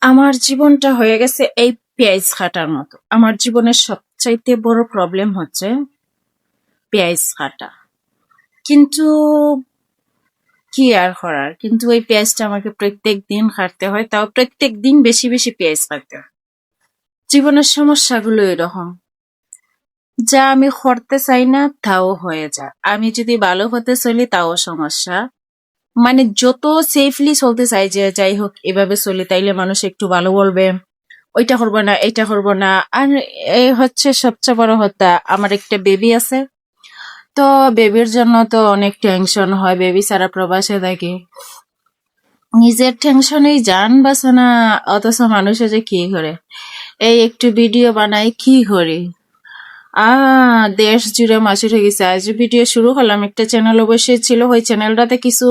আমার জীবনটা হয়ে গেছে এই পেঁয়াজ কাটার মতো। আমার জীবনের সবচাইতে বড় প্রবলেম হচ্ছে পেঁয়াজ কাটা। কিন্তু কি আর করার? কিন্তু ওই পেঁয়াজটা আমাকে প্রত্যেক দিন কাটতে হয়, তাও প্রত্যেক দিন বেশি বেশি পেঁয়াজ কাটতে হয়। জীবনের সমস্যাগুলো এরকম। যা আমি করতে চাই না, তাও হয়ে যায়। আমি যদি ভালো হতে চলি, তাও সমস্যা। মানে যত সেফলি চলতে চাই যে যাই হোক, এভাবে চলে, তাইলে মানুষ একটু ভালো বলবে। ওইটা করব না এটা করব না। আর এই হচ্ছে সবচেয়ে বড় হত্যা আমার একটা বেবি আছে। তো বেবির জন্য তো অনেক টেনশন হয় বেবি সারা প্রবাসে থাকে। নিজের টেনশনেই জান বাসে না, অথচ মানুষে যে কি করে? এই একটু ভিডিও বানাই, কি করি? দেশ জুড়ে মাসি হয়ে গেছে আজ ভিডিও শুরু হলাম। একটা চ্যানেল অবশ্যই ছিল। ওই চ্যানেলটাতে কিছু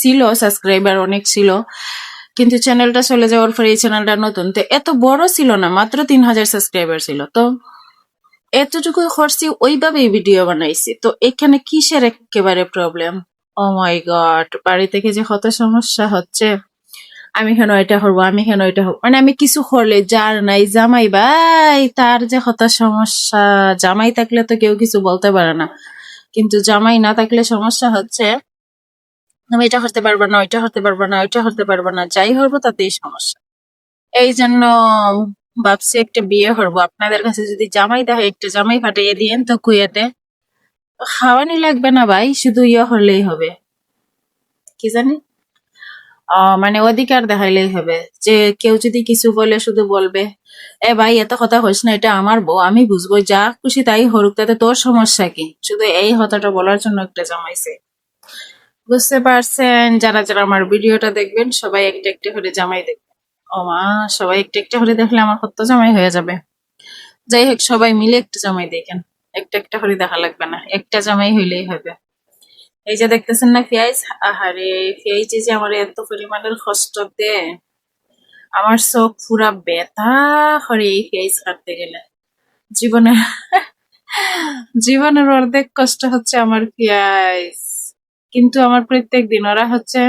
ছিল সাবস্ক্রাইবার অনেক ছিল। কিন্তু চ্যানেলটা চলে যাওয়ার পরে এই চ্যানেলটা নতুন। তো এত বড় ছিল না, মাত্র তিন হাজার সাবস্ক্রাইবার ছিল। তো এতটুকু করছি ওইভাবেই ভিডিও বানাইছি। তো এখানে কিসের একেবারে প্রবলেম ও মাই গড বাড়ি থেকে যে কত সমস্যা হচ্ছে? আমি কেন এটা করব আমি কেন এটা করব মানে আমি কিছু করলে যার নাই জামাই ভাই তার যে কত সমস্যা, জামাই থাকলে তো কেউ কিছু বলতে পারে না। কিন্তু জামাই না থাকলে সমস্যা হচ্ছে, আমি এটা করতে পারব না, ওইটা করতে পারব না, ওইটা করতে পারব না, যাই করব তাতেই সমস্যা। এই জন্য ভাবছি একটা বিয়ে করব। আপনাদের কাছে যদি জামাই দেখে একটা জামাই ফাটিয়ে দিয়েন তো কুয়েতে খাওয়ানি লাগবে না ভাই, শুধু ইয়ে হলেই হবে। কি জানি? মানে অধিকার দেখাইলেই হবে। যে কেউ যদি কিছু বলে শুধু বলবে, এ ভাই, এত কথা হইস না, এটা আমার বউ, আমি বুঝব, যা খুশি তাই হরুক তাতে তোর সমস্যা কি? শুধু এই কথাটা বলার জন্য একটা জামাইছে। বুঝতে পারছেন? যারা যারা আমার ভিডিওটা দেখবেন, সবাই একটা একটা করে জামাই দেখবেন। ও মা, সবাই একটা একটা করে দেখলে আমার কত জামাই হয়ে যাবে। যাই হোক, সবাই মিলে একটা জামাই দেখেন। একটা একটা করে দেখা লাগবে না। একটা জামাই হইলেই হবে। এই যে দেখতেছেন না পেঁয়াজ আহারে পেঁয়াজ যে আমার এত পরিমাণের কষ্ট দেয় আমার চোখ পুরা ব্যথা করে এই পেঁয়াজ কাটতে গেলে। জীবনে, জীবনের অর্ধেক কষ্ট হচ্ছে আমার পেঁয়াজ কিন্তু আমার প্রত্যেক দিন ওরা হচ্ছে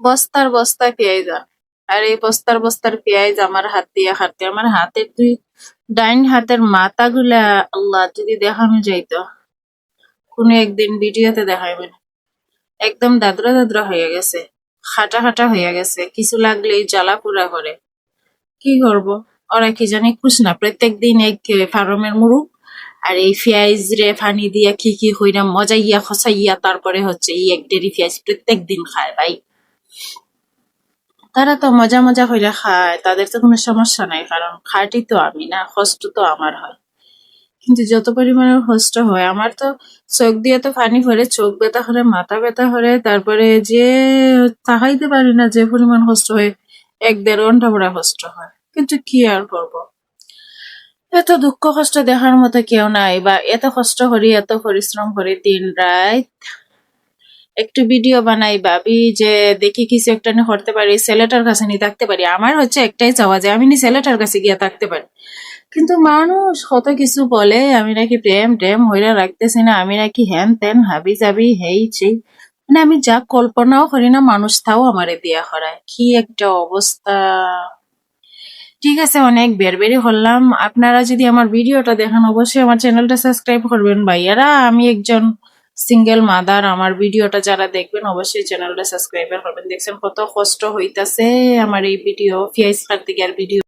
বস্তার বস্তা পেঁয়াজ। আর এই বস্তার বস্তার পেঁয়াজ আমার হাত দিয়ে হাঁটতে, আমার হাতের দুই ডাইন হাতের মাথাগুলা আল্লাহ যদি দেখানো যাইতো। কোনো একদিন ভিডিওতে দেখাইবেন একদম দাদরা দাদরা হয়ে গেছে, খাটা খাটা হয়ে গেছে, কিছু লাগলেই জ্বালা পোড়া করে। কি করব? ওরা কি জানি খুশ না, প্রত্যেক দিন এক ফার্মের মুরুখ আর এই পেঁয়াজ রে ফানি দিয়া কি কি হইরা মজাইয়া খসাইয়া তারপরে হচ্ছে এই এক ডেরি পেঁয়াজ প্রত্যেক দিন খায় ভাই। তারা তো মজা মজা হইরা খায়, তাদের তো কোনো সমস্যা নাই, কারণ খাটি তো আমি না, কষ্ট তো আমার হয়। কিন্তু যত পরিমাণে কষ্ট হয়, আমার তো চোখ দিয়ে তো পানি ভরে, চোখ ব্যথা করে মাথা ব্যথা করে তারপরে যে তাকাইতে পারি না যে পরিমাণ কষ্ট হয়, এক দেড় ঘণ্টা পরে কষ্ট হয়। কিন্তু কি আর করব? এত দুঃখ কষ্ট দেখার মতো কেউ নাই বা এত কষ্ট করি, এত পরিশ্রম করি দিন রাত। একটু ভিডিও বানাই, ভাবি যে দেখি কিছু একটা নিয়ে করতে পারি, ছেলেটার কাছে নিয়ে থাকতে পারি। আমার হচ্ছে একটাই চাওয়া যে আমি নি ছেলেটার কাছে গিয়ে থাকতে পারি। কিন্তু মানুষ কত কিছু বলে, আমি নাকি প্রেম টেম হইরা রাখতেছি না, আমি নাকি হ্যান ত্যান হাবি যাবি হেই মানে আমি যা কল্পনাও করি না, মানুষ তাও আমারে বিয়া করায়। কি একটা অবস্থা। ঠিক আছে, অনেক বেরবেরি হলাম। আপনারা যদি আমার ভিডিওটা দেখেন, অবশ্যই আমার চ্যানেলটা সাবস্ক্রাইব করবেন। ভাইয়ারা, আমি একজন সিঙ্গেল মাদার, আমার ভিডিওটা যারা দেখবেন, অবশ্যই চ্যানেলটা সাবস্ক্রাইব করবেন। দেখছেন কত কষ্ট হইতাছে আমার এই ভিডিও ফিয়াইস কার্তিকের ভিডিও।